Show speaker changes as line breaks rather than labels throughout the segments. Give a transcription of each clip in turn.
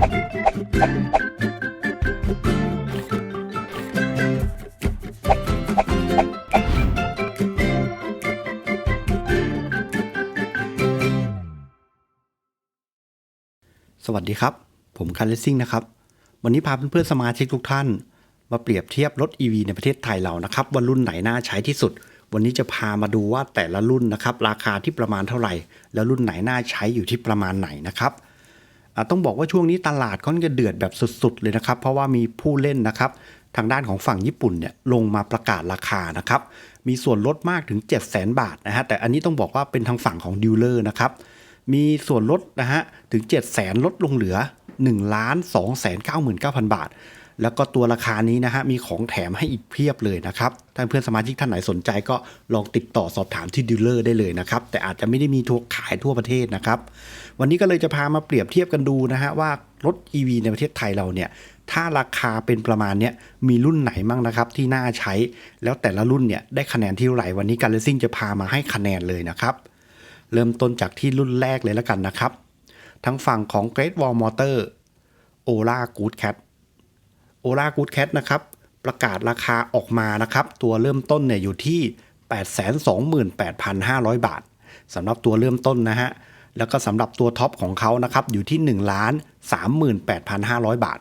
สวัสดีครับ ผมคันเลสซิ่งนะครับ วันนี้พาเพื่อนๆสมาชิกทุกท่าน มาเปรียบเทียบรถ EV ในประเทศไทยเรานะครับว่ารุ่นไหนน่าใช้ที่สุด วันนี้จะพามาดูว่าแต่ละรุ่นนะครับ ราคาที่ประมาณเท่าไหร่ แล้วรุ่นไหนน่าใช้อยู่ที่ประมาณไหนนะครับ ต้องบอกว่าช่วงนี้ตลาดค่อนข้างเดือดแบบสุดๆเลยนะครับ เพราะว่ามีผู้เล่นนะครับทางด้านของฝั่งญี่ปุ่นเนี่ยลงมาประกาศราคานะครับ มีส่วนลดมากถึง 7 0 0 0 0 0 บาทนะฮะแต่อันนี้ต้องบอกว่าเป็นทางฝั่งของดีลเลอร์นะครับ มีส่วนลดนะฮะถึง 7 0 0 0 0 0 ลดลงเหลือ1ล้าน2 9 9 0 0 0 บาท แล้วก็ตัวราคานี้นะฮะมีของแถมให้อีกเพียบเลยนะครับถ้าเพื่อนสมาชิกท่านไหนสนใจก็ลองติดต่อสอบถามที่ดีลเลอร์ได้เลยนะครับแต่อาจจะไม่ได้มีทั่วขายทั่วประเทศนะครับวันนี้ก็เลยจะพามาเปรียบเทียบกันดูนะฮะว่ารถ EV ในประเทศไทยเราเนี่ยถ้าราคาเป็นประมาณเนี้ยมีรุ่นไหนบ้างนะครับที่น่าใช้แล้วแต่ละรุ่นเนี่ยได้คะแนนที่เท่าไหร่วันนี้การเลสซิ่งจะพามาให้คะแนนเลยนะครับเริ่มต้นจากที่รุ่นแรกเลยแล้วกันนะครับ ทั้งฝั่งของ Great Wall Motor Ola Good Cat Ola Good Cat นะครับประกาศราคาออกมานะครับ ตัวเริ่มต้นเนี่ยอยู่ที่ 828,500 บาทสำหรับตัวเริ่มต้นนะฮะแล้วก็สำหรับตัวท็อปของเขานะครับอยู่ที่ 1 ล้าน 38,500 บาท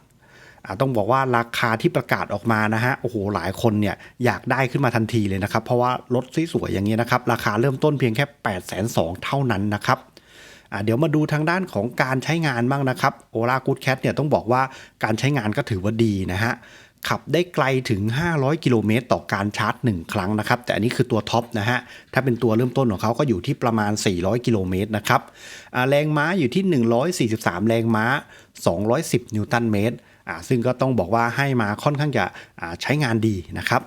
อ่าต้องบอกว่าราคาที่ประกาศออกมานะฮะโอ้โหหลายคนเนี่ยอยากได้ขึ้นมาทันทีเลยนะครับ เพราะว่ารถสวยๆอย่างนี้นะครับ ราคาเริ่มต้นเพียงแค่ 8 2 0 0 0เท่านั้นนะครับ เดี๋ยวมาดูทางด้านของการใช้งานบ้างนะครับโอลากูดแคทเนี่ยต้องบอกว่าการใช้งานก็ถือว่าดีนะฮะขับได้ไกลถึง 500 กิโลเมตรต่อการชาร์จ 1 ครั้งนะครับ แต่อันนี้คือตัวท็อปนะฮะ ถ้าเป็นตัวเริ่มต้นของเขาก็อยู่ที่ประมาณ 400 กิโลเมตรนะครับแรงม้าอยู่ที่ 143 แรงม้า 210 นิวตันเมตรซึ่งก็ต้องบอกว่าให้มาค่อนข้างจะใช้งานดีนะครับ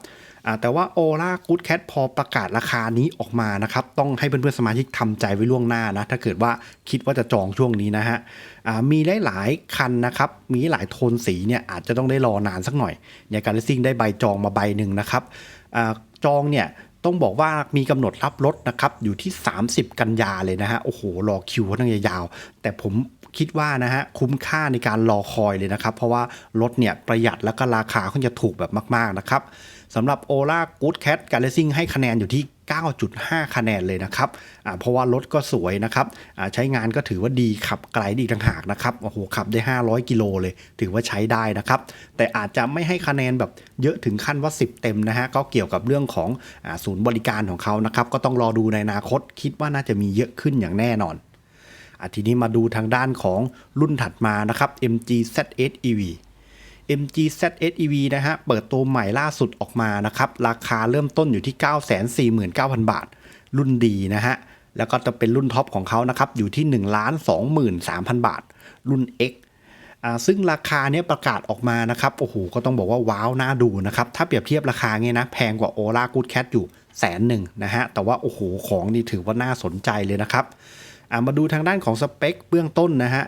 แต่ว่า Ola Good Cat พอประกาศราคานี้ออกมานะครับ ต้องให้เพื่อนๆสมาชิกทำใจไว้ล่วงหน้านะ ถ้าเกิดว่าคิดว่าจะจองช่วงนี้นะฮะอ่ามีหลายๆคันนะครับ มีหลายโทนสีเนี่ยอาจจะต้องได้รอนานสักหน่อยในการเลสซิ่งได้ใบจองมาใบหนึ่งนะครับอจองเนี่ยต้องบอกว่ามีกำหนดรับรถนะครับ อยู่ที่ 30 กันยาเลยนะฮะ โอ้โห รอคิวค่อนข้างยาว แต่ผม คิดว่านะฮะคุ้มค่าในการรอคอยเลยนะครับ เพราะว่ารถเนี่ยประหยัดแล้วก็ราคาค่อนจะถูกแบบมาก ๆ นะครับสำหรับ Ola Good Cat g a l a x i n g ให้คะแนนอยู่ที่ 9.5 คะแนนเลยนะครับ เพราะว่ารถก็สวยนะครับ ใช้งานก็ถือว่าดีขับไกลดีต่างหากนะครับ โอ้โห ขับได้ 500 กิโลเลย ถือว่าใช้ได้นะครับ แต่อาจจะไม่ให้คะแนนแบบเยอะถึงขั้นว่า 10 เต็มนะฮะ ก็เกี่ยวกับเรื่องของศูนย์บริการของเขานะครับ ก็ต้องรอดูในอนาคต คิดว่าน่าจะมีเยอะขึ้นอย่างแน่นอน ทีนี้มาดูทางด้านของรุ่นถัดมานะครับ MG ZS EV MG ZS EV นะฮะ เปิดตัวใหม่ล่าสุดออกมานะครับ ราคาเริ่มต้นอยู่ที่ 949,000 บาท รุ่นดีนะฮะ แล้วก็จะเป็นรุ่นท็อปของเขานะครับ อยู่ที่ 1 23,000 บาท รุ่น X อ่าซึ่งราคาเนี้ยประกาศออกมานะครับ โอ้โห ก็ต้องบอกว่าว้าว น่าดูนะครับ ถ้าเปรียบเทียบราคาเงี้ยนะ แพงกว่า Ola Good Cat อยู่แสนหนึ่งนะฮะ แต่ว่าโอ้โห ของนี่ถือว่าน่าสนใจเลยนะครับ มาดูทางด้านของสเปคเบื้องต้นนะฮะ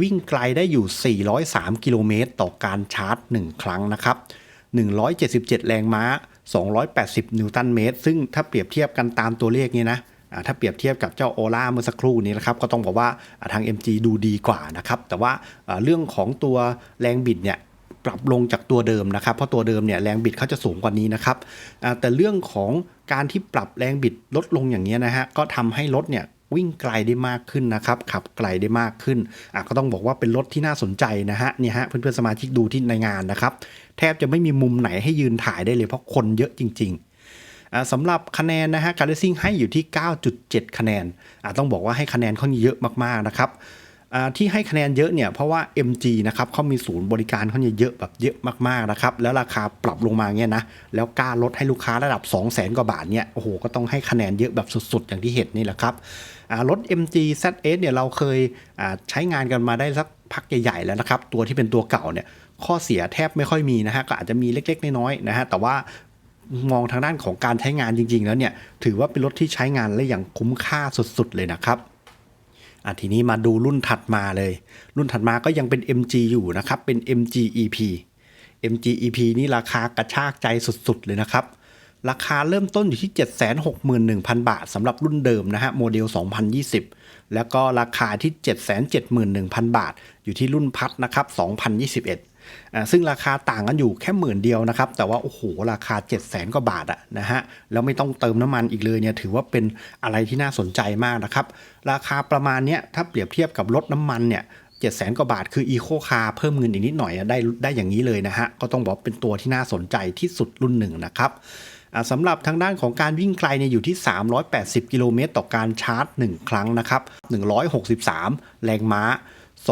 วิ่งไกลได้อยู่ 403 กิโลเมตรต่อการชาร์จ 1 ครั้งนะครับ 177 แรงม้า 280 นิวตันเมตร ซึ่งถ้าเปรียบเทียบกันตามตัวเลขนี้นะถ้าเปรียบเทียบกับเจ้าโอล่าเมื่อสักครู่นี้นะครับก็ต้องบอกว่าทาง MG ดูดีกว่านะครับ แต่ว่าเรื่องของตัวแรงบิดเนี่ยปรับลงจากตัวเดิมนะครับ เพราะตัวเดิมเนี่ยแรงบิดเขาจะสูงกว่านี้นะครับแต่เรื่องของการที่ปรับแรงบิดลดลงอย่างนี้นะฮะก็ทำให้รถเนี่ย วิ่งไกลได้มากขึ้นนะครับขับไกลได้มากขึ้นอะก็ต้องบอกว่าเป็นรถที่น่าสนใจนะฮะเนี่ยฮะเพื่อนๆสมาชิกดูที่ในงานนะครับแทบจะไม่มีมุมไหนให้ยืนถ่ายได้เลยเพราะคนเยอะจริงๆสำหรับคะแนนนะฮะการเลสซิ่งให้อยู่ที่ 9.7 คะแนนอะต้องบอกว่าให้คะแนนเขาเยอะมากๆนะครับ ที่ให้คะแนนเยอะเนี่ยเพราะว่า MG นะครับเขามีศูนย์บริการเขาเยอะแบบเยอะมากๆนะครับแล้วราคาปรับลงมาเนี่ยนะแล้วกล้าลดให้ลูกค้าระดับ 2 0 0แสนกว่าบาทเนี่ยโอ้โหก็ต้องให้คะแนนเยอะแบบสุดๆ อย่างที่เห็นนี่แหละครับอ่ารถ MG ZS เนี่ยเราเคยใช้งานกันมาได้สักพักใหญ่ๆแล้วนะครับตัวที่เป็นตัวเก่าเนี่ยข้อเสียแทบไม่ค่อยมีนะฮะก็อาจจะมีเล็กๆน้อยๆนะฮะแต่ว่ามองทางด้านของการใช้งานจริง ๆ แล้วเนี่ยถือว่าเป็นรถที่ใช้งานและอย่างคุ้มค่าสุดๆเลยนะครับ อะทีนี้มาดูรุ่นถัดมาเลย รุ่นถัดมาก็ยังเป็น MG อยู่นะครับ เป็น MG EP MG EP นี่ราคากระชากใจสุดๆ เลยนะครับ ราคาเริ่มต้นอยู่ที่ 761,000 บาทสำหรับรุ่นเดิมนะฮะโมเดล 2020 แล้วก็ราคาที่ 771,000 บาท อยู่ที่รุ่นพัดนะครับ 2021 ซึ่งราคาต่างกันอยู่แค่หมื่นเดียวนะครับ แต่ว่าโอ้โหราคา 7 0 0 0 0 0กว่าบาทอะนะฮะแล้วไม่ต้องเติมน้ำมันอีกเลยเนี่ยถือว่าเป็นอะไรที่น่าสนใจมากนะครับ ราคาประมาณเนี้ยถ้าเปรียบเทียบกับรถน้ำมันเนี่ย7 0 0 0 0 0กว่าบาทคืออีโคคาเพิ่มเงินอีกนิดหน่อยได้ได้อย่างนี้เลยนะฮะ ก็ต้องบอกเป็นตัวที่น่าสนใจที่สุดรุ่นหนึ่งนะครับสำหรับทางด้านของการวิ่งไกลเนี่ยอยู่ที่ 380 กิโลเมตรต่อการชาร์จ 1 ครั้งนะครับ 163 แรงม้า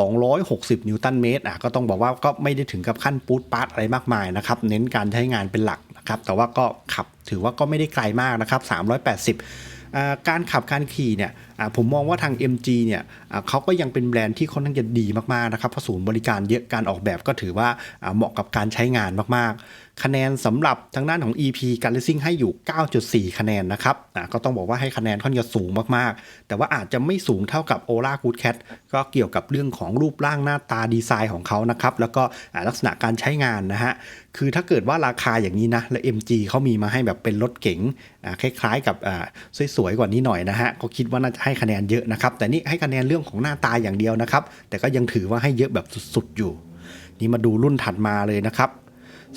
260 นิวตันเมตรอะก็ต้องบอกว่าก็ไม่ได้ถึงกับขั้นปูดปาร์ตอะไรมากมายนะครับ เน้นการใช้งานเป็นหลักนะครับ แต่ว่าก็ขับถือว่าก็ไม่ได้ไกลมากนะครับ 380อ่าการขับการขี่เนี่ยผมมองว่าทาง MG เนี่ยเขาก็ยังเป็นแบรนด์ที่ค่อนข้างจะดีมากๆนะครับเพราะศูนย์บริการเยอะการออกแบบก็ถือว่าเหมาะกับการใช้งานมากๆ คะแนนสำหรับทางด้านของ EP การเลซิ่งให้อยู่ 9.4 คะแนนนะครับก็ต้องบอกว่าให้คะแนนค่อนข้างสูงมากๆ แต่ว่าอาจจะไม่สูงเท่ากับ Ola Good Cat ก็เกี่ยวกับเรื่องของรูปร่างหน้าตาดีไซน์ของเขานะครับแล้วก็ลักษณะการใช้งานนะฮะคือถ้าเกิดว่าราคาอย่างนี้นะและ MG เขามีมาให้แบบเป็นรถเก๋งคล้ายๆกับสวยๆกว่านี้หน่อยนะฮะก็คิดว่าน่าจะให้คะแนนเยอะนะครับ แต่นี่ให้คะแนนเรื่องของหน้าตาอย่างเดียวนะครับ แต่ก็ยังถือว่าให้เยอะแบบสุดๆอยู่ นี่มาดูรุ่นถัดมาเลยนะครับ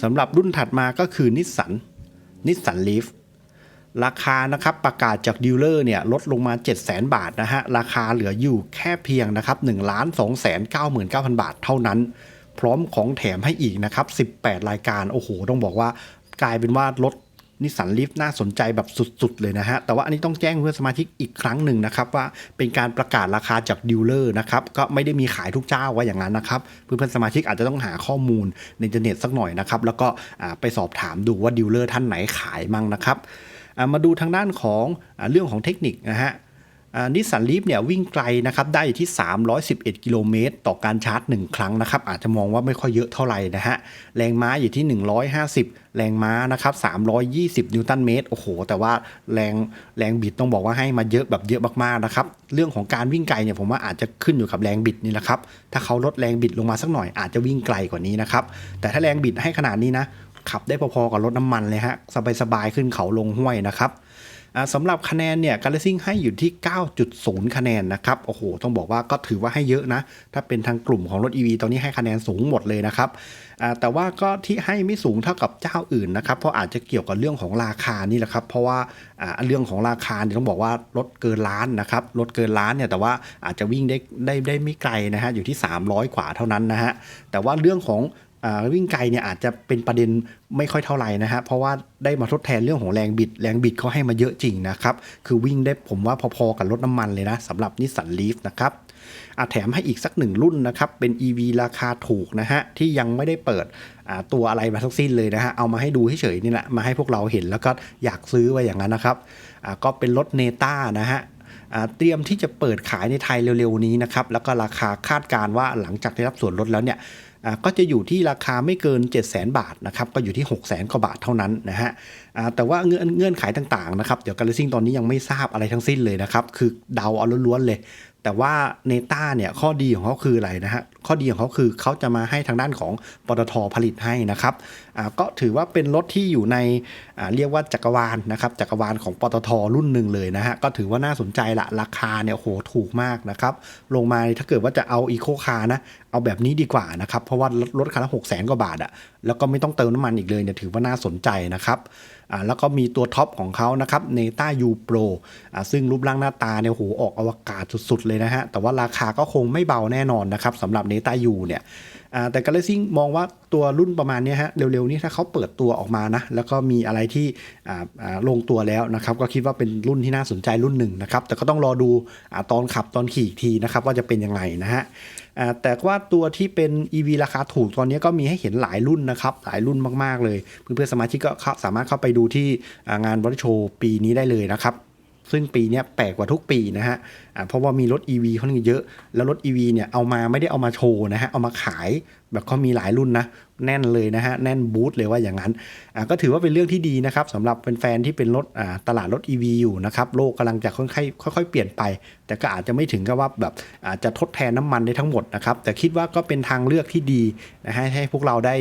สำหรับรุ่นถัดมาก็คือนิสสันนิสสันลีฟราคานะครับประกาศจากดีลเลอร์เนี่ยลดลงมา 7 0 0 0 0 0บาทนะฮะ ราคาเหลืออยู่แค่เพียงนะครับ1 2 9 9 9 0 0 บาทเท่านั้น พร้อมของแถมให้อีกนะครับ 18 รายการ โอ้โห ต้องบอกว่ากลายเป็นว่ารถ นิสสันลิฟน่าสนใจแบบสุดๆเลยนะฮะ แต่ว่าอันนี้ต้องแจ้งเพื่อนสมาชิกอีกครั้งหนึ่งนะครับ ว่าเป็นการประกาศราคาจากดีลเลอร์นะครับ ก็ไม่ได้มีขายทุกเจ้าว่าอย่างนั้นนะครับ เพื่อนๆสมาชิกอาจจะต้องหาข้อมูลในอินเทอร์เน็ตสักหน่อยนะครับ แล้วก็ไปสอบถามดูว่าดีลเลอร์ท่านไหนขายมั่งนะครับมาดูทางด้านของอเรื่องของเทคนิคนะฮะ นิสสันลีฟเนี่ยวิ่งไกลนะครับได้อยู่ที่ 311 กิโลเมตร ต่อการชาร์จ 1 ครั้งนะครับ อาจจะมองว่าไม่ค่อยเยอะเท่าไหร่นะฮะ แรงม้าอยู่ที่ 150 แรงม้านะครับ 320 นิวตันเมตร โอ้โห แต่ว่าแรงแรงบิดต้องบอกว่าให้มาเยอะแบบเยอะมากๆนะครับ เรื่องของการวิ่งไกลเนี่ยผมว่าอาจจะขึ้นอยู่กับแรงบิดนี่แหละครับ ถ้าเขาลดแรงบิดลงมาสักหน่อยอาจจะวิ่งไกลกว่านี้นะครับ แต่ถ้าแรงบิดให้ขนาดนี้นะขับได้พอๆกับรถน้ำมันเลยฮะสบายๆขึ้นเขาลงห้วยนะครับ สำหรับคะแนนเนี่ยการเลสซิ่งให้อยู่ที่ 9.0 คะแนนนะครับโอ้โหต้องบอกว่าก็ถือว่าให้เยอะนะ ถ้าเป็นทางกลุ่มของรถ EV ตอนนี้ให้คะแนนสูงหมดเลยนะครับแต่ว่าก็ที่ให้ไม่สูงเท่ากับเจ้าอื่นนะครับเพราะอาจจะเกี่ยวกับเรื่องของราคานี่แหละครับ เพราะว่าเรื่องของราคาเนี่ยต้องบอกว่ารถเกินล้านนะครับรถเกินล้านเนี่ยแต่ว่าอาจจะวิ่งได้ได้ได้ไม่ไกลนะฮะอยู่ที่ 300 กว่าเท่านั้นนะฮะแต่ว่าเรื่องของ วิ่งไกลเนี่ยอาจจะเป็นประเด็นไม่ค่อยเท่าไหร่นะฮะเพราะว่าได้มาทดแทนเรื่องของแรงบิด แรงบิดเขาให้มาเยอะจริงนะครับ คือวิ่งได้ผมว่าพอๆกับรถน้ำมันเลยนะสำหรับนิสสันลีฟนะครับอะแถมให้อีกสักหนึ่งรุ่นนะครับ เป็น EV ราคาถูกนะฮะ ที่ยังไม่ได้เปิดตัวอะไรมาทั้งสิ้นเลยนะฮะ เอามาให้ดูเฉยๆนี่แหละ มาให้พวกเราเห็นแล้วก็อยากซื้อไว้อย่างนั้นนะครับก็เป็นรถเนต้านะฮะเตรียมที่จะเปิดขายในไทยเร็วๆนี้นะครับ แล้วก็ราคาคาดการว่าหลังจากได้รับส่วนลดแล้วเนี่ย ก็จะอยู่ที่ราคาไม่เกิน 7 0 0 0 0 0 บาทนะครับก็อยู่ที่ 6 0 0 0 0 0กว่าบาทเท่านั้นนะฮะแต่ว่าเงื่อนเงื่อนไขต่างๆนะครับเดี๋ยวการเลซิ่งตอนนี้ยังไม่ทราบอะไรทั้งสิ้นเลยนะครับคือเดาเอาล้วนๆเลย แต่ว่าเนต้าเนี่ยข้อดีของเขาคืออะไรนะฮะ ข้อดีของเขาคือเขาจะมาให้ทางด้านของปตทผลิตให้นะครับก็ถือว่าเป็นรถที่อยู่ในเรียกว่าจักรวาลนะครับจักรวาลของปตทรุ่นหนึ่งเลยนะฮะก็ถือว่าน่าสนใจละราคาเนี่ยโหถูกมากนะครับลงมาถ้าเกิดว่าจะเอาอีโคคาร์นะเอาแบบนี้ดีกว่านะครับเพราะว่ารถรถคันละหกแสนกว่าบาทอะแล้วก็ไม่ต้องเติมน้ำมันอีกเลยเนี่ยถือว่าน่าสนใจนะครับอ่าแล้วก็มีตัวท็อปของเขานะครับเนต้ายูโปรอ่าซึ่งรูปร่างหน้าตาเนี่ยโหออกอวกาศสุดๆเลยนะฮะแต่ว่าราคาก็คงไม่เบาแน่นอนนะครับสำหรับเนต้ายูเนี่ยแต่กาเลซิ่งมองว่าตัวรุ่นประมาณนี้ฮะเร็วๆนี้ถ้าเขาเปิดตัวออกมานะแล้วก็มีอะไรที่ลงตัวแล้วนะครับก็คิดว่าเป็นรุ่นที่น่าสนใจรุ่นหนึ่งนะครับแต่ก็ต้องรอดูอตอนขับตอนขี่อีกทีนะครับว่าจะเป็นยังไงนะฮะแต่ว่าตัวที่เป็น EV ราคาถูกตอนนี้ก็มีให้เห็นหลายรุ่นนะครับหลายรุ่นมากๆเลย เพื่อนๆสมาชิกก็สามารถเข้าไปดูที่งานบริโชว์ปีนี้ได้เลยนะครับ ซึ่งปีนี้แปลกกว่าทุกปีนะฮะเพราะว่ามีรถ EV ค่อนข้างเยอะ แล้วรถ EV เนี่ยเอามาไม่ได้เอามาโชว์นะฮะ เอามาขายแบบเขามีหลายรุ่นนะ แน่นเลยนะฮะ แน่นบูธเลยว่าอย่างนั้น ก็ถือว่าเป็นเรื่องที่ดีนะครับสำหรับแฟนๆที่เป็นรถตลาดรถ EV อยู่นะครับ โลกกำลังจะค่อยๆค่อยๆเปลี่ยนไป แต่ก็อาจจะไม่ถึงกับว่าแบบอาจจะทดแทนน้ำมันได้ทั้งหมดนะครับ แต่คิดว่าก็เป็นทางเลือกที่ดีนะฮะให้พวกเราได้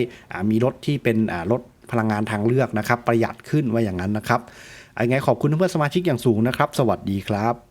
มีรถที่เป็นรถพลังงานทางเลือกนะครับ ประหยัดขึ้นว่าอย่างนั้นนะครับ ไงขอบคุณเพื่อนสมาชิกอย่างสูงนะครับ สวัสดีครับ